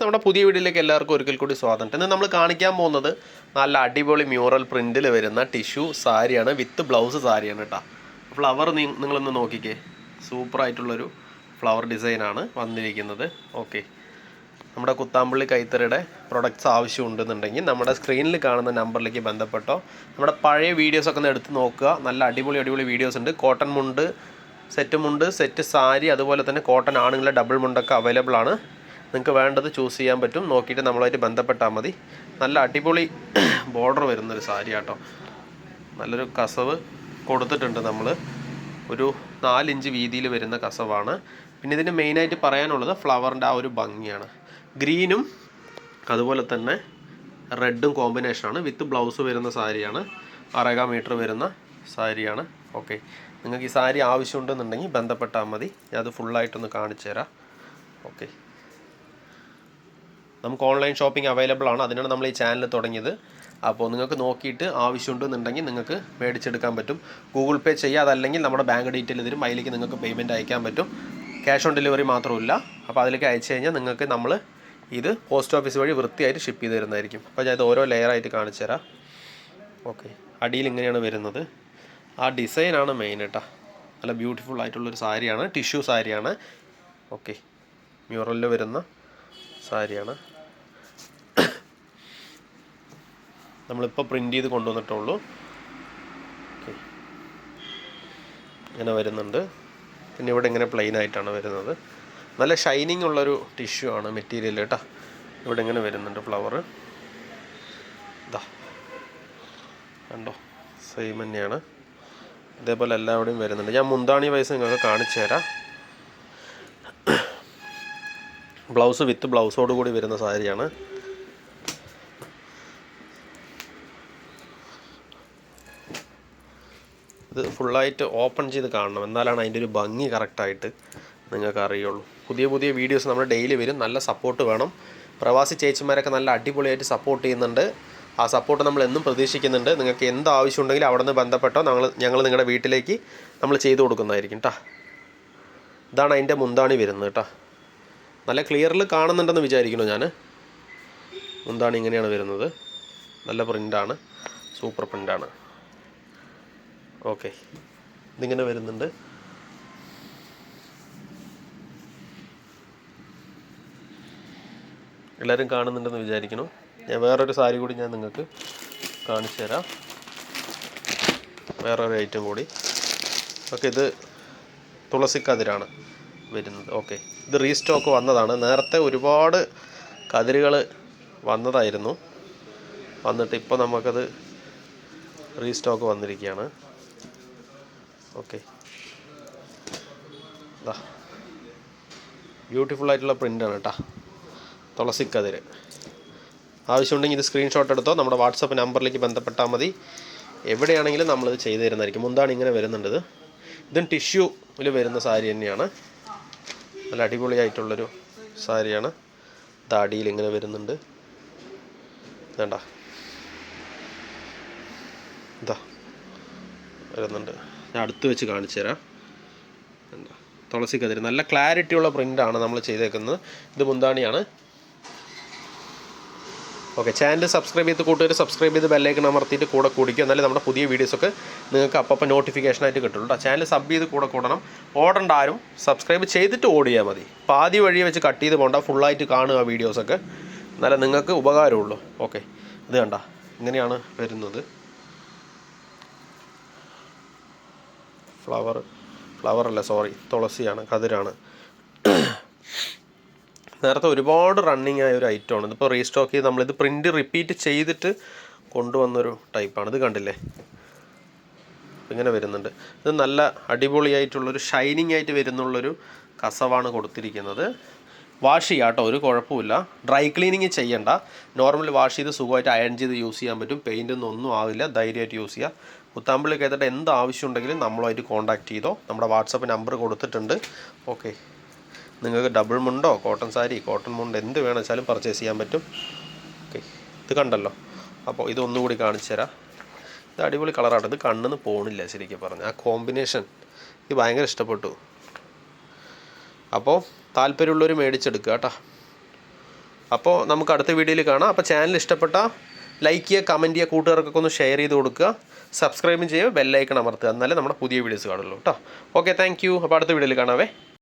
നമ്മുടെ പുതിയ വീഡിയോയിലേക്ക് എല്ലാവർക്കും ഒരിക്കൽ കൂടി സ്വാഗതം. ഇന്ന് നമ്മൾ കാണിക്കാൻ പോകുന്നത് നല്ല അടിപൊളി മ്യൂറൽ പ്രിന്റിൽ വരുന്ന ടിഷ്യൂ സാരിയാണ് വിത്ത് ബ്ലൗസ് സാരിയാണ് കേട്ടോ ഫ്ലവർ നിങ്ങളൊന്ന് നോക്കിക്കേ. സൂപ്പർ ആയിട്ടുള്ളൊരു ഫ്ലവർ ഡിസൈനാണ് വന്നിരിക്കുന്നത്. ഓക്കെ നമ്മുടെ കുത്താമ്പള്ളി കൈത്തറിയുടെ പ്രൊഡക്ട്സ് ആവശ്യമുണ്ടെന്നുണ്ടെങ്കിൽ നമ്മുടെ സ്ക്രീനിൽ കാണുന്ന നമ്പറിലേക്ക് ബന്ധപ്പെട്ടോ നമ്മുടെ പഴയ വീഡിയോസൊക്കെ ഒന്ന് എടുത്ത് നോക്കുക. നല്ല അടിപൊളി അടിപൊളി വീഡിയോസ് ഉണ്ട്. കോട്ടൺ മുണ്ട് സെറ്റ് മുണ്ട് സെറ്റ് സാരി അതുപോലെ തന്നെ കോട്ടൺ ആണുങ്ങളുടെ ഡബിൾ മുണ്ടൊക്കെ അവൈലബിൾ ആണ്. നിങ്ങൾക്ക് വേണ്ടത് ചൂസ് ചെയ്യാൻ പറ്റും. നോക്കിയിട്ട് നമ്മളായിട്ട് ബന്ധപ്പെട്ടാൽ മതി. നല്ല അടിപൊളി ബോർഡർ വരുന്നൊരു സാരി ആട്ടോ. നല്ലൊരു കസവ് കൊടുത്തിട്ടുണ്ട് നമ്മൾ ഒരു നാലിഞ്ച് വീതിയിൽ വരുന്ന കസവാണ്. പിന്നെ ഇതിന് മെയിനായിട്ട് പറയാനുള്ളത് ഫ്ലവറിന്റെ ആ ഒരു ഭംഗിയാണ്. ഗ്രീനും അതുപോലെ തന്നെ റെഡും കോമ്പിനേഷനാണ് വിത്ത് ബ്ലൗസ് വരുന്ന സാരിയാണ് അറക മീറ്റർ വരുന്ന സാരിയാണ് ഓക്കെ നിങ്ങൾക്ക് ഈ സാരി ആവശ്യമുണ്ടെന്നുണ്ടെങ്കിൽ ബന്ധപ്പെട്ടാൽ മതി. ഞാൻ അത് ഫുള്ളായിട്ടൊന്ന് കാണിച്ചു തരാം ഓക്കെ നമുക്ക് ഓൺലൈൻ ഷോപ്പിംഗ് അവൈലബിൾ ആണ്. അതിനാണ് നമ്മൾ ഈ ചാനൽ തുടങ്ങിയത്. അപ്പോൾ നിങ്ങൾക്ക് നോക്കിയിട്ട് ആവശ്യമുണ്ടെന്നുണ്ടെങ്കിൽ നിങ്ങൾക്ക് മേടിച്ചെടുക്കാൻ പറ്റും. ഗൂഗിൾ പേ ചെയ്യുക അതല്ലെങ്കിൽ നമ്മുടെ ബാങ്ക് ഡീറ്റെയിൽ തരും അതിലേക്ക് നിങ്ങൾക്ക് പേയ്മെന്റ് അയക്കാൻ പറ്റും. ക്യാഷ് ഓൺ ഡെലിവറി മാത്രമില്ല അപ്പോൾ അതിലേക്ക് അയച്ചു കഴിഞ്ഞാൽ നിങ്ങൾക്ക് നമ്മൾ ഇത് പോസ്റ്റ് ഓഫീസ് വഴി വൃത്തിയായിട്ട് ഷിപ്പ് ചെയ്ത് തരുന്നതായിരിക്കും. അപ്പോൾ ഞാൻ ഇത് ഓരോ ലെയറായിട്ട് കാണിച്ചു തരാം. ഓക്കെ അടിയിൽ ഇങ്ങനെയാണ് വരുന്നത്. ആ ഡിസൈനാണ് മെയിൻ കേട്ടോ നല്ല ബ്യൂട്ടിഫുൾ ആയിട്ടുള്ളൊരു സാരിയാണ്. ടിഷ്യൂ സാരിയാണ്. ഓക്കെ മ്യൂറലിൽ വരുന്ന സാരിയാണ്. നമ്മളിപ്പോൾ പ്രിന്റ് ചെയ്ത് കൊണ്ടുവന്നിട്ടുള്ളൂ ഓക്കെ ഇങ്ങനെ വരുന്നുണ്ട്. പിന്നെ ഇവിടെ ഇങ്ങനെ പ്ലെയിൻ ആയിട്ടാണ് വരുന്നത്. നല്ല ഷൈനിങ് ഉള്ളൊരു ടിഷ്യൂ ആണ് മെറ്റീരിയൽ കേട്ടോ ഇവിടെ ഇങ്ങനെ വരുന്നുണ്ട് ഫ്ലവർ ഇതാ കണ്ടോ? സെയിം തന്നെയാണ്. ഇതേപോലെ എല്ലാവിടെയും വരുന്നുണ്ട്. ഞാൻ മുന്താണി വയസ്സ് നിങ്ങൾക്ക് കാണിച്ചു തരാം ബ്ലൗസ് വിത്ത് ബ്ലൗസോട് കൂടി വരുന്ന സാരിയാണ്. ഇത് ഫുള്ളായിട്ട് ഓപ്പൺ ചെയ്ത് കാണണം. എന്നാലാണ് അതിന്റെ ഒരു ഭംഗി കറക്റ്റായിട്ട് നിങ്ങൾക്ക് അറിയുള്ളൂ പുതിയ പുതിയ വീഡിയോസ് നമ്മൾ ഡെയിലി വരും. നല്ല സപ്പോർട്ട് വേണം. പ്രവാസി ചേച്ചിമാരൊക്കെ നല്ല അടിപൊളിയായിട്ട് സപ്പോർട്ട് ചെയ്യുന്നുണ്ട്. ആ സപ്പോർട്ട് നമ്മൾ എന്നും പ്രതീക്ഷിക്കുന്നുണ്ട്. നിങ്ങൾക്ക് എന്ത് ആവശ്യമുണ്ടെങ്കിലും അവിടെ നിന്ന് ബന്ധപ്പെട്ടോ ഞങ്ങൾ ഞങ്ങൾ നിങ്ങളുടെ വീട്ടിലേക്ക് നമ്മൾ ചെയ്തു കൊടുക്കുന്നതായിരിക്കും കേട്ടോ ഇതാണ് അതിന്റെ മുന്താണി വരുന്നത് കേട്ടോ നല്ല ക്ലിയറിൽ കാണുന്നുണ്ടെന്ന് വിചാരിക്കുന്നു ഞാൻ. എന്താണ് ഇങ്ങനെയാണ് വരുന്നത്? നല്ല പ്രിന്റാണ് സൂപ്പർ പ്രിന്റാണ് ഓക്കെ. ഇതിങ്ങനെ വരുന്നുണ്ട്. എല്ലാവരും കാണുന്നുണ്ടെന്ന് വിചാരിക്കുന്നു. ഞാൻ വേറൊരു സാരി കൂടി ഞാൻ നിങ്ങൾക്ക് കാണിച്ചു തരാം. വേറൊരു ഐറ്റം കൂടി. ഓക്കെ ഇത് തുളസി കതിരാണ് വരുന്നത്. ഓക്കെ ഇത് റീസ്റ്റോക്ക് വന്നതാണ്. നേരത്തെ ഒരുപാട് കതിരുകൾ വന്നതായിരുന്നു. വന്നിട്ട് ഇപ്പോൾ നമുക്കത് റീസ്റ്റോക്ക് വന്നിരിക്കുകയാണ്. ഓക്കെ ബ്യൂട്ടിഫുൾ ആയിട്ടുള്ള പ്രിന്റാണ് കേട്ടോ തുളസിക്കതിര് ആവശ്യമുണ്ടെങ്കിൽ ഇത് സ്ക്രീൻഷോട്ട് എടുത്തോ. നമ്മുടെ വാട്സപ്പ് നമ്പറിലേക്ക് ബന്ധപ്പെട്ടാൽ മതി. എവിടെയാണെങ്കിലും നമ്മളിത് ചെയ്തു തരുന്നതായിരിക്കും. മുന്താണ് ഇങ്ങനെ വരുന്നുണ്ട് ഇതും. ടിഷ്യൂവിൽ വരുന്ന സാരി തന്നെയാണ്. നല്ല അടിപൊളിയായിട്ടുള്ളൊരു സാരിയാണ്. ദാടിയിൽ ഇങ്ങനെ വരുന്നുണ്ട്. വേണ്ട. ഇതാ വരുന്നുണ്ട്. ഞാൻ അടുത്ത് വെച്ച് കാണിച്ചു തരാം. എന്താ തുളസി കതിര്. നല്ല ക്ലാരിറ്റി ഉള്ള പ്രിന്റാണ് നമ്മൾ ചെയ്തേക്കുന്നത്. ഇത് മുന്താണിയാണ്. ഓക്കെ ചാനൽ സബ്സ്ക്രൈബ് ചെയ്ത് കൂട്ടുകാർ സബ്സ്ക്രൈബ് ചെയ്ത് ബെല്ലൈക്കൺ അമർത്തിയിട്ട് കൂടെ കൂടിക്കുക എന്നാലേ നമ്മുടെ പുതിയ വീഡിയോസൊക്കെ നിങ്ങൾക്ക് അപ്പം നോട്ടിഫിക്കേഷനായിട്ട് കിട്ടുള്ളൂ കേട്ടോ ചാനൽ സബ് ചെയ്ത് കൂടെ കൂടണം. ഓടേണ്ട ആരും. സബ്സ്ക്രൈബ് ചെയ്തിട്ട് ഓടിയാൽ മതി. പാതി വഴി വെച്ച് കട്ട് ചെയ്ത് പോകണ്ട ഫുള്ളായിട്ട് കാണുക വീഡിയോസൊക്കെ എന്നാലേ നിങ്ങൾക്ക് ഉപകാരമുള്ളൂ. ഓക്കെ ഇത് കണ്ട. ഇങ്ങനെയാണ് വരുന്നത്. ഫ്ലവർ അല്ല സോറി തുളസിയാണ് കതിരാണ് നേരത്തെ ഒരുപാട് റണ്ണിങ് ആയ ഒരു ഐറ്റമാണ് ഇതിപ്പോൾ റീസ്റ്റോക്ക് ചെയ്ത് നമ്മളിത് പ്രിന്റ് റിപ്പീറ്റ് ചെയ്തിട്ട് കൊണ്ടുവന്നൊരു ടൈപ്പാണ് ഇത് കണ്ടില്ലേ? ഇങ്ങനെ വരുന്നുണ്ട്. ഇത് നല്ല അടിപൊളിയായിട്ടുള്ളൊരു ഷൈനിങ് ആയിട്ട് വരുന്നുള്ളൊരു കസവാണ് കൊടുത്തിരിക്കുന്നത്. വാഷ് ചെയ്യാം കേട്ടോ ഒരു കുഴപ്പമില്ല. ഡ്രൈ ക്ലീനിങ് ചെയ്യണ്ട. നോർമൽ വാഷ് ചെയ്ത് സുഖമായിട്ട് അയൺ ചെയ്ത് യൂസ് ചെയ്യാൻ പറ്റും. പെയിന്റ് ഒന്നും ആവില്ല. ധൈര്യമായിട്ട് യൂസ് ചെയ്യുക കുത്താമ്പിളി കേട്ടിട്ട് എന്ത് ആവശ്യം ഉണ്ടെങ്കിലും നമ്മളുമായിട്ട് കോൺടാക്ട് ചെയ്തോ. നമ്മുടെ വാട്സപ്പ് നമ്പർ കൊടുത്തിട്ടുണ്ട്. ഓക്കെ നിങ്ങൾക്ക് ഡബിൾ മുണ്ടോ? കോട്ടൺ സാരി കോട്ടൺ മുണ്ട് എന്ത് വേണം വെച്ചാലും പർച്ചേസ് ചെയ്യാൻ പറ്റും. ഓക്കെ ഇത് കണ്ടല്ലോ. അപ്പോൾ ഇതൊന്നുകൂടി കാണിച്ചു തരാം. ഇത് അടിപൊളി കളറാണ് ഇത് കണ്ണിന്ന് പോണില്ല ശരിക്കും പറഞ്ഞാൽ ആ കോമ്പിനേഷൻ ഇത് ഭയങ്കര ഇഷ്ടപ്പെട്ടു. അപ്പോൾ താല്പര്യമുള്ളവർ മേടിച്ചെടുക്കുക കേട്ടോ. അപ്പോൾ നമുക്ക് അടുത്ത വീഡിയോയിൽ കാണാം. അപ്പോൾ ചാനൽ ഇഷ്ടപ്പെട്ട ലൈക്ക് ചെയ്യുക കമന്റ് ചെയ്യുക കൂട്ടുകാർക്കൊക്കെ ഒന്ന് ഷെയർ ചെയ്ത് കൊടുക്കുക. സബ്സ്ക്രൈബ് ചെയ്യുക ബെല്ലൈക്കൺ അമർത്തുക. എന്നാലേ നമ്മുടെ പുതിയ വീഡിയോസ് കാണുള്ളൂ കേട്ടോ. ഓക്കെ താങ്ക് യു അപ്പോൾ അടുത്ത വീഡിയോയിൽ കാണാവേ.